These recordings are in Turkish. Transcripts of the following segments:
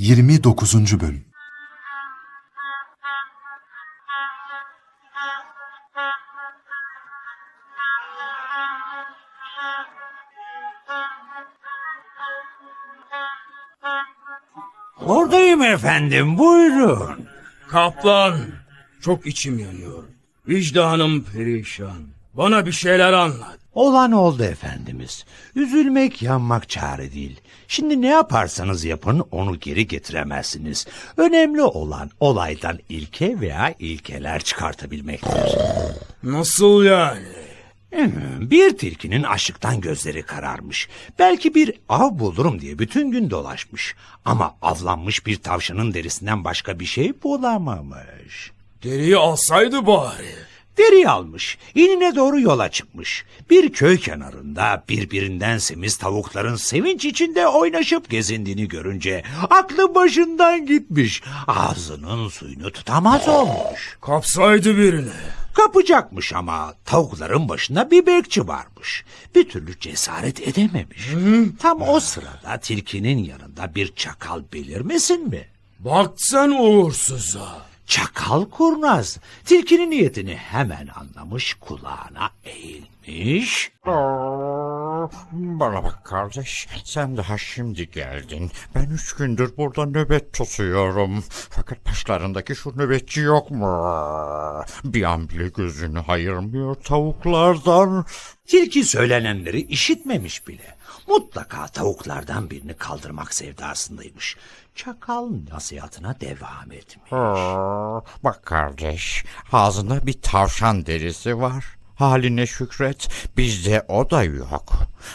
29. Bölüm Buradayım efendim buyurun. Kaplan, çok içim yanıyor. Vicdanım perişan. Bana bir şeyler anlat. Olan oldu efendimiz. Üzülmek yanmak çare değil. Şimdi ne yaparsanız yapın onu geri getiremezsiniz. Önemli olan olaydan ilke veya ilkeler çıkartabilmektir. Nasıl yani? Hmm, Bir tilkinin açlıktan gözleri kararmış. Belki bir av bulurum diye bütün gün dolaşmış. Ama avlanmış bir tavşanın derisinden başka bir şey bulamamış. Deriyi alsaydı bari. Deri almış, inine doğru yola çıkmış. Bir köy kenarında birbirinden semiz tavukların sevinç içinde oynaşıp gezindiğini görünce aklı başından gitmiş. Ağzının suyunu tutamaz olmuş. Kapsaydı birini. Kapacakmış ama tavukların başında bir bekçi varmış. Bir türlü cesaret edememiş. Tam o sırada tilkinin yanında bir çakal belirmesin mi? Bak sen uğursuza. Çakal kurnaz. Tilkinin niyetini hemen anlamış kulağına eğilmiş. Bana bak kardeş, sen daha şimdi geldin. Ben üç gündür burada nöbet tutuyorum. Fakat başlarındaki şu nöbetçi yok mu? Bir an bile gözünü ayırmıyor tavuklardan. Tilki söylenenleri işitmemiş bile. Mutlaka tavuklardan birini kaldırmak sevdasındaymış. Çakal nasihatına devam etmiş. Aa, Bak kardeş, ağzında bir tavşan derisi var. Haline şükret, bizde o da yok.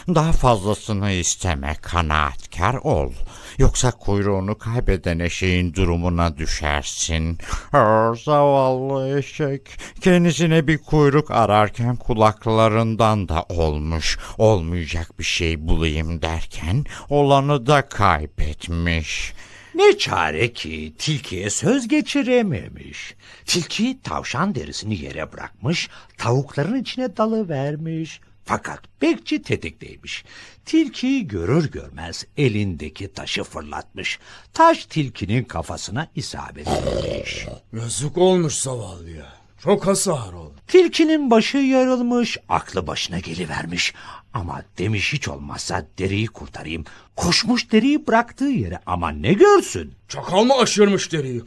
Daha fazlasını isteme, kanaatkar ol. Yoksa kuyruğunu kaybeden eşeğin durumuna düşersin. Aa, zavallı eşek, kendisine bir kuyruk ararken kulaklarından da olmuş. Olmayacak bir şey bulayım derken olanı da kaybetmiş. Ne çare ki tilkiye söz geçirememiş. Tilki tavşan derisini yere bırakmış, tavukların içine dalı vermiş. Fakat bekçi tetikteymiş. Tilkiyi görür görmez elindeki taşı fırlatmış. Taş tilkinin kafasına isabet etmiş. Yazık olmuş zavallıya. Çok hasar oldu. Tilkinin başı yarılmış, aklı başına gelivermiş. Ama demiş hiç olmazsa deriyi kurtarayım. Koşmuş deriyi bıraktığı yere ama ne görsün? Çakal mı aşırmış deriyi?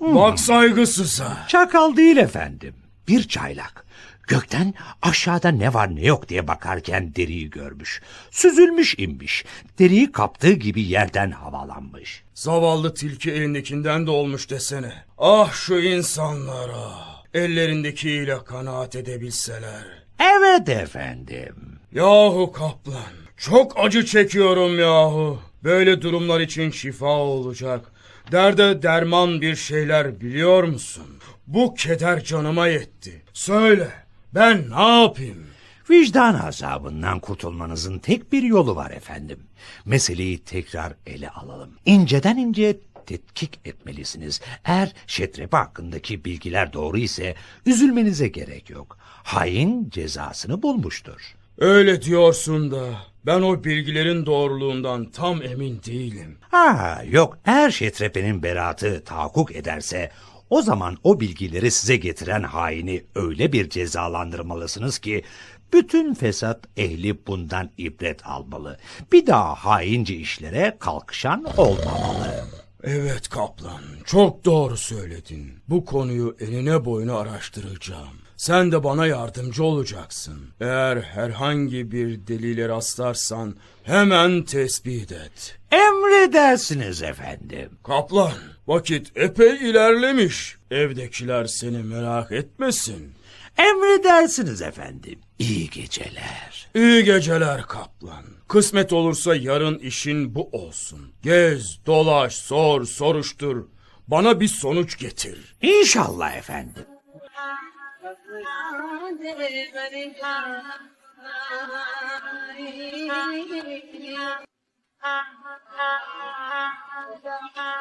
Bak saygısıza. Çakal değil efendim. Bir çaylak. Gökten aşağıda ne var ne yok diye bakarken deriyi görmüş. Süzülmüş inmiş. Deriyi kaptığı gibi yerden havalanmış. Zavallı tilki elindekinden de olmuş desene. Ah şu insanlara. Ellerindekiyle kanaat edebilseler. Evet efendim. Yahu kaplan. Çok acı çekiyorum yahu. Böyle durumlar için şifa olacak. Derde derman bir şeyler biliyor musun? Bu keder canıma yetti. Söyle ben ne yapayım? Vicdan azabından kurtulmanızın tek bir yolu var efendim. Meseleyi tekrar ele alalım. İnceden ince tetkik etmelisiniz. Eğer şetrepe hakkındaki bilgiler doğru ise üzülmenize gerek yok. Hain cezasını bulmuştur. Öyle diyorsun da ben o bilgilerin doğruluğundan tam emin değilim. Ha yok eğer şetrepenin beraatı tahakkuk ederse o zaman o bilgileri size getiren haini öyle bir cezalandırmalısınız ki bütün fesat ehli bundan ibret almalı. Bir daha haince işlere kalkışan olmamalı. Evet kaplan çok doğru söyledin. Bu konuyu enine boyuna araştıracağım. Sen de bana yardımcı olacaksın. Eğer herhangi bir delile rastlarsan hemen tespit et. Emredersiniz efendim. Kaplan vakit epey ilerlemiş. Evdekiler seni merak etmesin. Emredersiniz efendim. İyi geceler. İyi geceler kaplan. Kısmet olursa yarın işin bu olsun. Gez, dolaş, sor, soruştur. Bana bir sonuç getir. İnşallah efendim.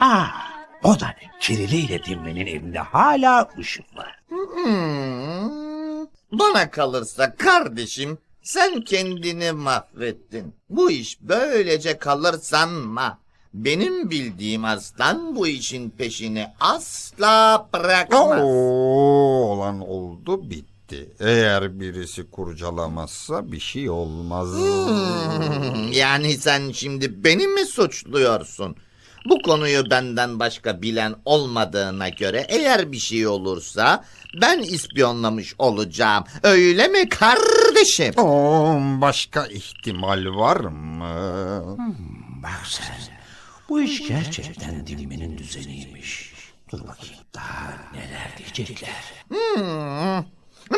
Ah, o da ne? Kirili ile Dimme'nin evinde hala ışık var. Hmm, Bana kalırsa kardeşim sen kendini mahvettin. Bu iş böylece kalır sanma. Benim bildiğim aslan bu işin peşini asla bırakmaz. Oo, olan oldu bitti. Eğer birisi kurcalamazsa bir şey olmaz. Hmm, yani sen şimdi beni mi suçluyorsun? Bu konuyu benden başka bilen olmadığına göre eğer bir şey olursa ben ispiyonlamış olacağım. Öyle mi kardeşim? Oo, başka ihtimal var mı? Bak sen, bu iş gerçekten Dimme'nin düzeniymiş. Dur bakayım daha neler diyecekler. Hmm,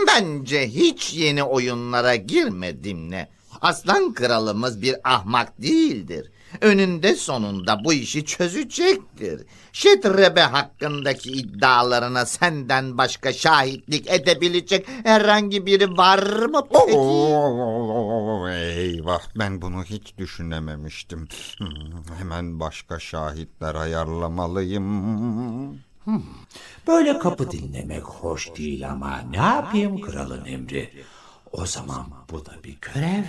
bence hiç yeni oyunlara girmedim ne. Aslan kralımız bir ahmak değildir. Önünde sonunda bu işi çözecektir. Şetrebe hakkındaki iddialarına senden başka şahitlik edebilecek herhangi biri var mı peki? Eyvah ben bunu hiç düşünememiştim. Hmm, Hemen başka şahitler ayarlamalıyım. Böyle kapı dinlemek hoş değil ama ne yapayım kralın emri. O zaman bu da bir görev.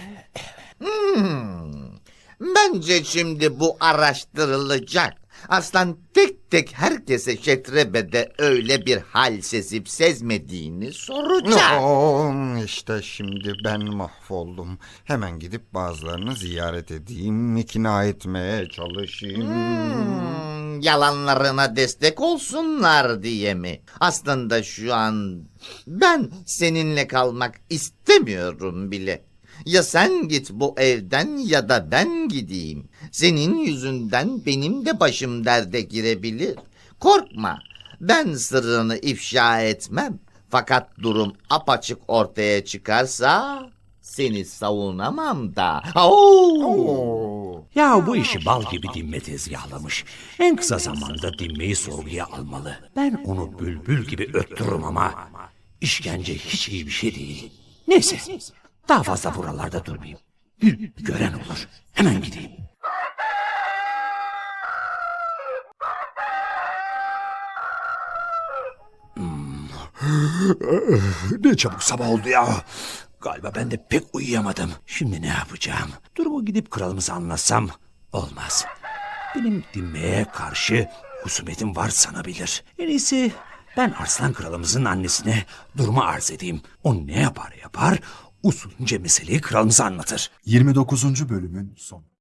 Bence şimdi bu araştırılacak. Aslan tek tek herkese Şetrebe'de öyle bir hal sezip sezmediğini soracak. Oo, işte şimdi ben mahvoldum. Hemen gidip bazılarını ziyaret edeyim, ikna etmeye çalışayım. Hmm, yalanlarına destek olsunlar diye mi? Aslında şu an ben seninle kalmak istemiyorum bile. Ya sen git bu evden ya da ben gideyim. Senin yüzünden benim de başım derde girebilir. Korkma. Ben sırrını ifşa etmem. Fakat durum apaçık ortaya çıkarsa seni savunamam da. Oo! Ya bu işi bal gibi Dimme tezgahlamış. En kısa zamanda Dimme'yi sorguya almalı. Ben onu bülbül gibi öttürürüm ama işkence hiç iyi bir şey değil. Neyse daha fazla buralarda durmayayım. Gören olur. Hemen gideyim. Hmm. ne çabuk sabah oldu ya. Galiba ben de pek uyuyamadım. Şimdi ne yapacağım? Durumu gidip kralımıza anlatsam olmaz. Benim dinmeye karşı husumetim var sanabilir. En iyisi ben Arslan kralımızın annesine durumu arz edeyim. O ne yapar yapar usulünce meseleyi kralımıza anlatır. 29. bölümün sonu.